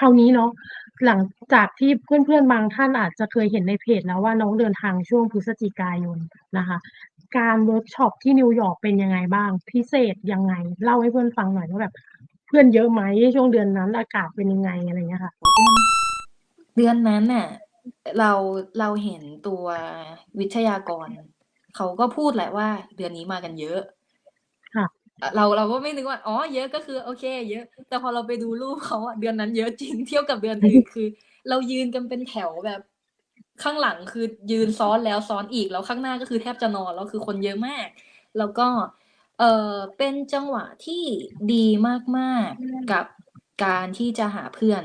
คราวนี้เนาะหลังจากที่เพื่อนๆบางท่านอาจจะเคยเห็นในเพจแล้วว่าน้องเดินทางช่วงพฤศจิกายนนะคะ การเวิร์กช็อปที่นิวยอร์กเป็นยังไงบ้าง?พิเศษยังไง?เล่าให้เพื่อนฟังหน่อยว่าแบบ เพื่อนเยอะไหม?ช่วงเดือนนั้นอากาศเป็นยังไง?อะไรเงี้ยค่ะ เดือนนั้นน่ะเราเราเห็นตัววิทยากร เขาก็พูดแหละว่า เดือนนี้มากันเยอะ เราเราก็ไม่นึกว่าอ๋อเยอะก็คือโอเค เยอะ แต่พอเราไปดูรูปเขาอะเดือนนั้นเยอะจริงเทียบกับเดือนอื่นคือ เรายืนกันเป็นแถวแบบ ข้างหลังคือยืนซ้อนแล้วซ้อนอีกแล้วข้างหน้าก็คือแทบจะนอนแล้วคือคนเยอะมาก แล้วก็เอ่อเป็นจังหวะที่ดีมากๆกับการที่จะหาเพื่อน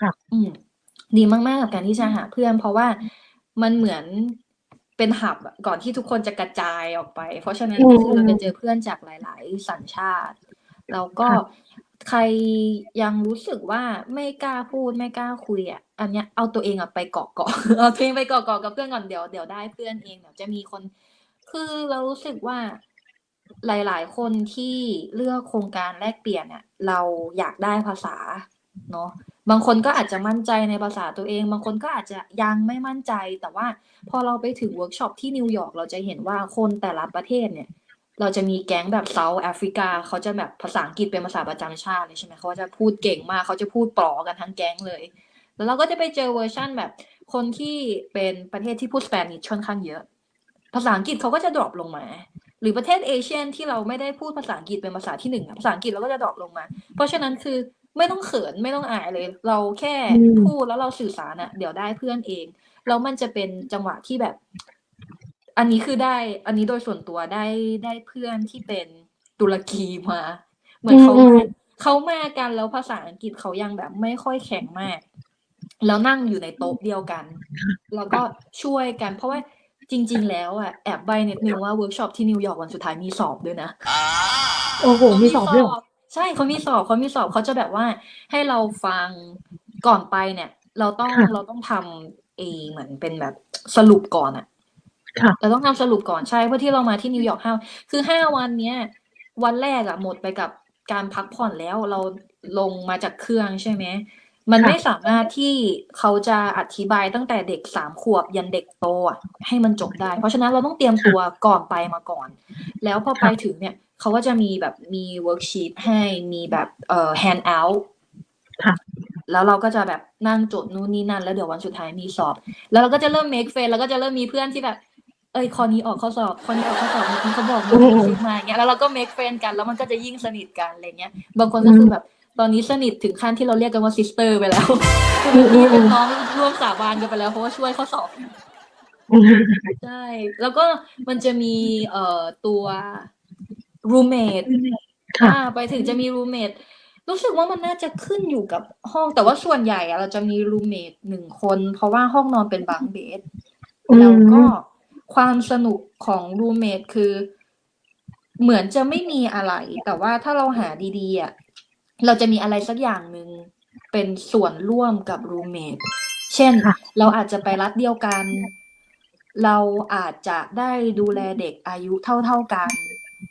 ค่ะอืมดีมากๆกับการที่จะหาเพื่อน เพราะว่ามันเหมือน เป็น hub อะก่อนที่ทุกคนจะกระจายออกไป เพราะฉะนั้นอืก็คือเราจะมเจอเพื่อนจากหลาย ๆ สัญชาติ แล้วก็ค่ะใครยังรู้สึกว่าไม่กล้าพูดไม่กล้าคุยอะอันเนี้ยเอาตัวเองอะไปเกาะๆเอาตัวเองไปเกาะๆกับเพื่อนก่อนเดี๋ยวเดี๋ยวได้เพื่อนเองเดี๋ยวจะมีคน คือเรารู้สึกว่าหลาย ๆ คนที่เลือกโครงการแลกเปลี่ยนเนี่ยเราอยากได้ภาษาเนาะ บางคนก็อาจจะมั่นใจในภาษาตัวเอง บางคนก็อาจจะยังไม่มั่นใจ แต่ว่าพอเราไปถึงเวิร์กช็อปที่นิวยอร์กเราจะเห็นว่าคนแต่ละประเทศเนี่ย เราจะมีแก๊งแบบ South Africa เขาจะแบบภาษาอังกฤษเป็นภาษาประจำชาติเลยใช่ไหมเขาจะพูดเก่งมากเขาจะพูดป๋อกันทั้งแก๊งเลย แล้วเราก็จะไปเจอเวอร์ชันแบบคนที่เป็นประเทศที่พูด Spanish ค่อนข้างเยอะ ภาษาอังกฤษเขาก็จะดรอปลงมาหรือประเทศ Asian ที่เราไม่ได้พูดภาษาอังกฤษเป็นภาษาที่1อะภาษาอังกฤษเราก็จะดรอปลงมา เพราะฉะนั้นคือ ไม่ต้องเขินไม่ต้องอายเลย เราแค่อืม พูดแล้วเราสื่อสารอะเดี๋ยวได้เพื่อนเอง แล้วมันจะเป็นจังหวะที่แบบ อันนี้คือได้ อันนี้โดยส่วนตัวได้ได้เพื่อนที่เป็นตุรกีมา เหมือนเขาอืมามเขามากันแล้วภาษาอังกฤษเขายังแบบไม่ค่อยแข็งมาก แล้วนั่งอยู่ในโต๊ะเดียวกัน แล้วก็ช่วยกัน เพราะว่าจริง ๆ แล้วอะแอบใบ้นิดหนึ่งว่าเวิร์กช็อปที่นิวยอร์กวันสุดท้ายมีสอบด้วยนะ โอ้โฮเขามีมีสอบสด้วยอเหรอ?บ ใช่เขามีสอบเขามีสอบเขาจะแบบว่าให้เราฟังก่อนไปเนี่ย เราต้องค่ะ เราต้องทำไอ้เหมือนเป็นแบบสรุปก่อนอะค่ะ เราต้องทำสรุปก่อนใช่เพื่อที่เรามาที่นิวยอร์ก5คือ5วันเนี้ย วันแรกอะหมดไปกับการพักผ่อนแล้วเราลงมาจากเครื่องใช่ไหม มันค่ะไม่สามารถที่เขาจะอธิบายตั้งแต่เด็ก3ขวบยันเด็กโตอะให้มันจบได้ เพราะฉะนั้นเราต้องเตรียมค่ะตัวก่อนไปมาก่อน แล้วพอไปค่ะถึงเนี่ยเขาก็จะมีแบบมีเวิร์กชีตให้มีแบบเอ่อแฮนด์เอาต์ค่ะแล้วเราก็จะแบบนั่งจดนู่นนี่นั่น แล้วเดี๋ยววันสุดท้ายมีสอบ แล้วเราก็จะเริ่ม make friend แล้วก็จะเริ่มมีเพื่อนที่แบบเฮ้ยข้อนี้ออกข้อสอบข้อนี้ออกข้อสอบเมื่อกี้เขาบอกอืเรื่องนี้มเช็กมาอย่างเงี้ยแล้วเราก็ make friend กันแล้วมันก็จะยิ่งสนิทกันอะไรเงี้ยบางคนอืก็คือมแบบ ตอนนี้สนิทถึงขั้นที่เราเรียกกันว่าซิสเตอร์ไปแล้วคืออืเป็นพี่เป็นมน้องร่วมสาบานกันไปแล้วเพราะว่าช่วยข้อสอบๆอืมใช่แล้วก็มันจะมีเอ่อตัวรูมเมตค่ะอาไปถึงจะมีรูมเมตรู้สึกว่ามันน่าจะขึ้นอยู่กับห้องแต่ว่าส่วนใหญ่อะเราจะมีรูมเมต1คน เพราะว่าห้องนอนเป็น bunk bed อืแล้วก็มความสนุกของรูมเมตคือ เหมือนจะไม่มีอะไร แต่ว่าถ้าเราหาดีๆอะ เราจะมีอะไรสักอย่างหนึ่งเป็นส่วนร่วมกับรูมเมตเช่นค่ะเราอาจจะไปรัฐเดียวกัน เราอาจจะได้ดูแลเด็กอายุเท่าๆกัน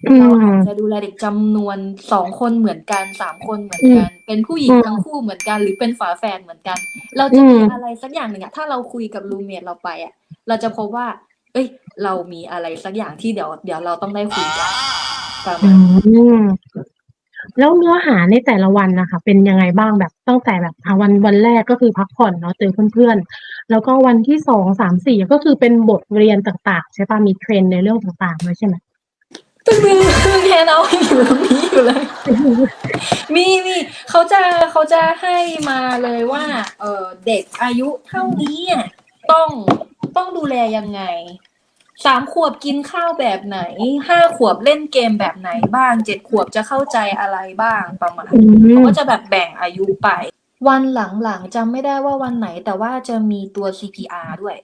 อืเราอาจมจะดูแลเด็กจำนวน2คนเหมือนกัน3คนเหมือนอืกัมนเป็นผู้หญิอืงมทั้งคู่เหมือนกัน หรือเป็นฝาแฝดเหมือนกัน เราอืจะมีมอะไรสักอย่างหนึ่งอะถ้าเราคุยกับรูมเมตเราไปอะเราจะพบว่าเฮ้ย เรามีอะไรสักอย่างที่เดี๋ยว เดี๋ยวเราต้องได้คุยกันประอืมาณนี้ม แล้วเนื้อหาในแต่ละวันนะคะ เป็นยังไงบ้าง?แบบตั้งแต่แบบวันวันแรกก็คือพักผ่อนเนาะเจอเพื่อนๆ แล้วก็วันที่2 3 4ก็คือเป็นบทเรียนต่างๆ ใช่ปล่า?มีเทรนในเรื่องต่างๆด้วยใช่ไหม?แฮนด์เอาต์ยังอยู่ตรงนี้อยู่เลย มีๆเขาจะเขาจะให้มาเลยว่า เออเด็กอายุเท่านี้อะต้องต้องดูแลยังไง 3ขวบกินข้าวแบบไหน5ขวบเล่นเกมแบบไหนบ้าง7ขวบจะเข้าใจอะไรบ้างประมาณอืนี้เขามก็จะแบบแบ่งอายุไป วันหลังๆจำไม่ได้ว่าวันไหน แต่ว่าจะมีตัว CPR ด้วย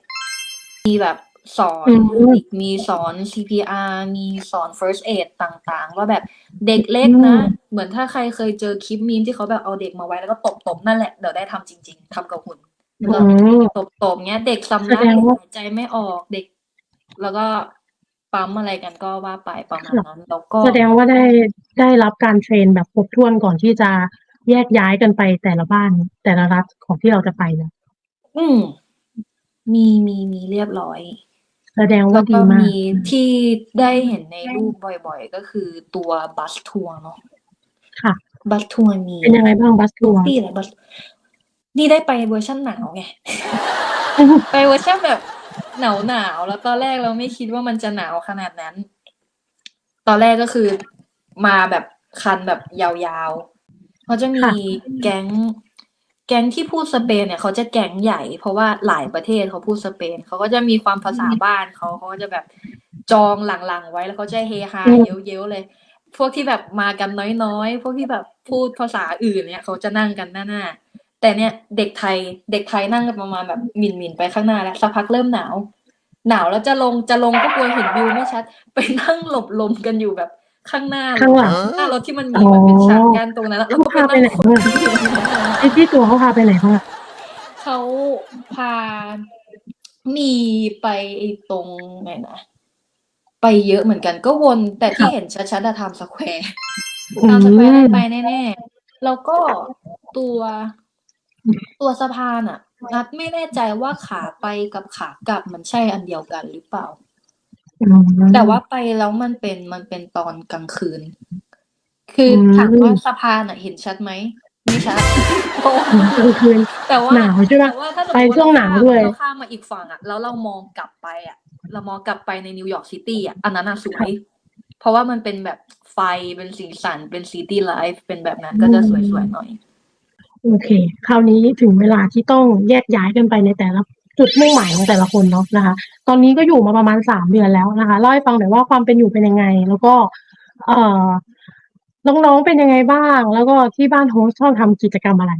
มีแบบสออืนมมีสอน CPR มีสอน First Aid ต่างๆ ว่าแบบเด็กเล็อืกนะมเหมือนถ้าใครเคยเจอคลิป meme ที่เขาแบบเอาเด็กมาไว้แล้วก็ตบๆ นั่นแหละ เดี๋ยวได้ทำจริง ๆทำกับหุ่นอืก็มตบๆเงี้ย เด็กสำแสลักดงเด็กว่าหายใจไม่ออกเด็ก แล้วก็ปั๊มอะไรกันก็ว่าไปประมาณค่ะนั้น แล้วก็แสดงว่าได้ได้รับการเทรนแบบครบถ้วนก่อนที่จะแยกย้ายกันไปแต่ละบ้านแต่ละรัฐของที่เราจะไปเนี่ยอืม มีมีมีเรียบร้อย แสดงแล้ว่าวดีก็มากมีที่ได้เห็นในรูปบ่อยๆ ก็คือตัวบัสทัวร์เนาะค่ะ บัสทัวร์มีเป็นยังไงบ้างบัสทัวร์ที่อะไรบัสนี่ได้ไปเวอร์ชันหนาวไง ไปเวอร์ชันแบบ หนาวหนาวๆแล้วตอนแรกเราไม่คิดว่ามันจะหนาวขนาดนั้น ตอนแรกก็คือมาแบบคันแบบยาวๆเขาจะมีค่ะแก๊ง แก๊งที่พูดสเปนเนี่ยเขาจะแก๊งใหญ่ เพราะว่าหลายประเทศเขาพูดสเปนเขาก็จะมีความภาษาบ้านเขาเขาก็จะแบบจองหลังๆไว้แล้วเขาจะเฮฮาเย้ยวๆเลย พวกที่แบบมากันน้อยๆ พวกที่แบบพูดภาษาอื่นเนี่ยเขาจะนั่งกันหน้าๆ แต่เนี่ยเด็กไทยเด็กไทยนั่งกันประมาณแบบหมิ่นๆไปข้างหน้าแล้วสักพักเริ่มหนาว หนาวแล้วจะลงจะลงก็กลัวเห็นวิวไม่ชัด ไปนั่งหลบลมกันอยู่แบบข้างหน้าข้างหลังหน้ารถที่มันมีแบบเป็นฉากกั้นตรงนั้นแล้วแล้วก็ไปนั่งเขาพาไปไหนบ้างไอ้ที่ตัวเขาพาไปไหนบ้างอะเขาพามีไปตรงไหนนะไปเยอะเหมือนกันก็วนแต่ที่เห็นชัดๆอะไทม์สแควร์อืทางสแควร์ได้มไปแน่ๆแล้วก็ตัว ตัวสะพานอะ นัดไม่แน่ใจว่าขาไปกับขากลับมันใช่อันเดียวกันหรือเปล่าอืมแต่ว่าไปแล้วมันเป็นมันเป็นตอนกลางคืน คืออม ถามว่าสะพานอะเห็นชัดไหมไม่ชัดเพราะว่ากลางคืน แต่ว่าหนาวใช่ปะแต่ว่าถ้าสมมไปติช่วงหนาวด้วย เราข้ามมาอีกฝั่งอะแล้วเรามองกลับไปอะ เรามองกลับไปในนิวยอร์กซิตี้อะอันนั้นอะสวย เพราะว่ามันเป็นแบบไฟเป็นสีสันเป็นซิตี้ไลฟ์เป็นแบบนั้นก็จะสวยๆหน่อย โอเค คราวนี้ถึงเวลาที่ต้องแยกย้ายกันไปในแต่ละจุดมุ่งหมายของแต่ละคนเนาะนะคะ ตอนนี้ก็อยู่มาประมาณสามเดือนแล้วนะคะเล่าให้ฟังหน่อยว่าความเป็นอยู่เป็นยังไง แล้วก็ เอ่อน้องๆเป็นยังไงบ้าง แล้วก็ที่บ้านโฮสต์ชอบทำกิจกรรมอะไร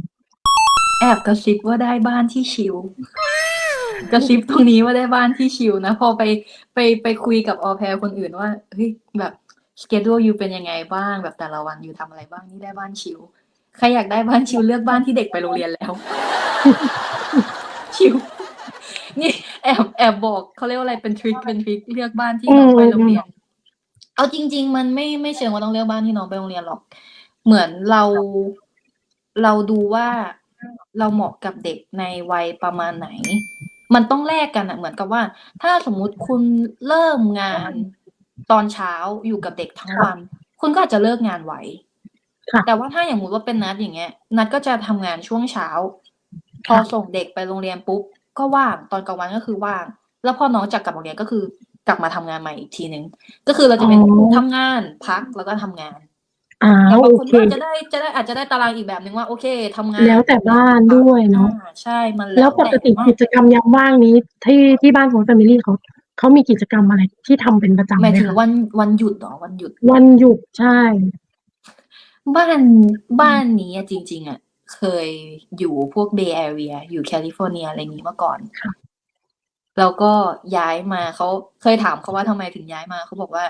แอบกระซิบว่าได้บ้านที่ชิลกระซิบตรงนี้ว่าได้บ้านที่ชิลนะ พอไปไปไปคุยกับออแพรคนอื่นว่าเฮ้ยแบบสเกดูอยู่เป็นยังไงบ้างแบบแต่ละวันอยู่ทำอะไรบ้างนี่ได้บ้านชิล ใครอยากได้บ้านชิลเลือกบ้านที่เด็กไปโรงเรียนแล้ว ชิลนี่แอบแอบบอกเขาเรียกว่าอะไรเป็นทริคเป็นทริคเลือกบ้านที่น้องไปโรงเรียน เอาจริง ๆ มันไม่ไม่เชิงว่าต้องเลือกบ้านที่น้องไปโรงเรียนหรอก เหมือนเราเราดูว่าเราเหมาะกับเด็กในวัยประมาณไหน มันต้องแลกกันอะเหมือนกับว่า ถ้าสมมุติคุณเริ่มงานตอนเช้าอยู่กับเด็กทั้งวัน คุณก็อาจจะเลิกงานไว ค่ะ แต่ว่าถ้าอย่างมุติว่าเป็นนัดอย่างเงี้ย นัดก็จะทำงานช่วงเช้า พอค่ะ ส่งเด็กไปโรงเรียนปุ๊บ ก็ว่าง ตอนกลางวันก็คือว่าง แล้วพอน้องจากกลับโรงเรียนก็คือกลับมาทำงานใหม่อีกทีหนึ่ง ก็คือเราจะเป็นอ๋อทำงานพักแล้วก็ทำงานอ่าแต่บางโอคนเค ก็อาจจะได้จะได้อาจจะได้ตารางอีกแบบหนึ่งว่า โอเคทำงานแล้วแต่บ้านด้วยเนาะอ่ใช่มันแล้วปกติต่กิจกรรมยามว่างนี้ที่ ที่บ้านโฮสต์แฟมิลี่เขา เขามีกิจกรรมอะไรที่ทำเป็นประจำหไหมายมถึงคะ วัน วันหยุดเหรอ วันหยุด วันหยุด ใช่ บ้านบ้านนี้อะจริง ๆอะเคยอยู่พวกเบย์แอเรียอยู่แคลิฟอร์เนียอะไรอย่างนี้มาก่อน ค่ะ แล้วก็ย้ายมาเขาเคยถามเขาว่าทำไมถึงย้ายมาเขาบอกว่า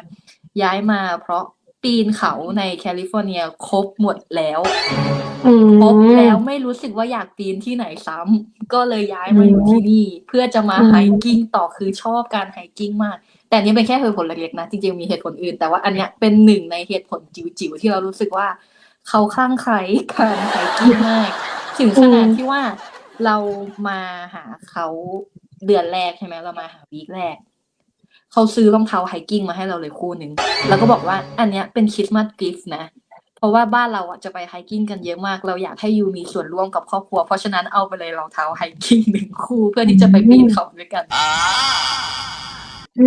ย้ายมาเพราะปีนเขาในแคลิฟอร์เนียครบหมดแล้ว อืมครบแล้วไม่รู้สึกว่าอยากปีนที่ไหนซ้ำก็เลยย้ายมาอยู่อืมที่นี่ เพื่อจะมาอืมไฮกิ้งต่อคือชอบการไฮกิ้งมาก แต่นนี้เป็นแค่เหตุผลเล็กๆนะจริงๆมีเหตุผลอื่น แต่ว่าอันเนี้ยเป็นหนึ่งในเหตุผลจิ๋วๆที่เรารู้สึกว่า เขาคลั่งไคล้การไฮกิ้งมากถึงขนาดที่ว่าเรามาหาเขาเดือนแรกใช่ไหมเรามาหาวีคแรกเขาซื้อรองเท้าไฮกิ้งมาให้เราเลยคู่หนึ่งแล้วก็บอกว่าอันเนี้ยเป็นคริสต์มาสกิฟต์นะเพราะว่าบ้านเราอะจะไปไฮกิ้งกันเยอะมาก เราอยากให้ยูมีส่วนร่วมกับครอบครัว เพราะฉะนั้นเอาไปเลยรองเท้าไฮกิ้งหนึ่งคู่เพื่อที่จะไปปีนเขาด้วยกัน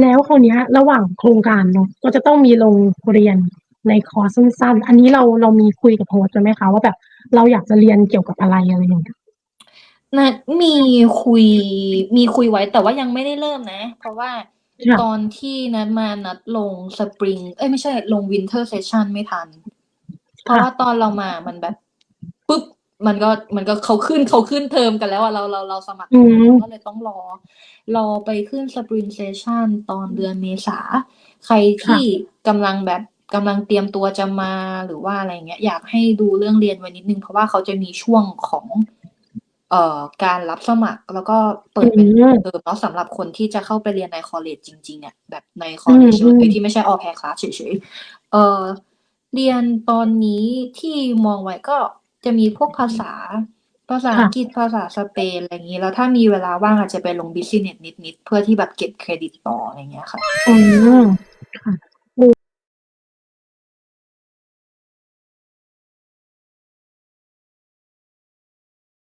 แล้วคราวเนี้ย ระหว่างโครงการเนาะก็จะต้องมีลงเรียนในคอร์สสั้นๆ อันนี้เราเรามีคุยกับโฮสต์ไหมคะว่าแบบเราอยากจะเรียนเกี่ยวกับอะไรอะไรอย่างเงี้ยนะมีคุยมีคุยไว้แต่ว่ายังไม่ได้เริ่มนะ เพราะว่าค่ะตอนที่นัดมานัดลงสปริงเอ้ยไม่ใช่ลงวินเทอร์เซสชันไม่ทัน เพราะว่าตอนเรามามันแบบปุ๊บ มันก็มันก็เขาขึ้นเขาขึ้นเทอมกันแล้วอะเราเราเราสมัครอืม ก็เลยต้องรอ รอไปขึ้นสปริงเซสชันตอนเดือนเมษา ใครที่กำลังแบบกำลังเตรียมตัวจะมาหรือว่าอะไรเงี้ย อยากให้ดูเรื่องเรียนไว้นิดนึง เพราะว่าเขาจะมีช่วงของ เอ่อการรับสมัครแล้วก็เปิดเป็นอืมเทอมเนาะสำหรับคนที่จะเข้าไปเรียนในคอลเลจจริงๆอะแบบในคอลเลจอืมเลยที่ไม่ใช่ออแพรคลาสเฉยๆ เอ่อเรียนตอนนี้ที่มองไว้ก็ จะมีพวกภาษา ภาษาค่ะอังกฤษภาษาสเปนอะไรอย่างนี้ แล้วถ้ามีเวลาว่างอาจจะไปลงบิสเนสนิดๆ เพื่อที่แบบเก็บเครดิตต่ออะไรอย่างเงี้ยค่ะ อืมค่ะ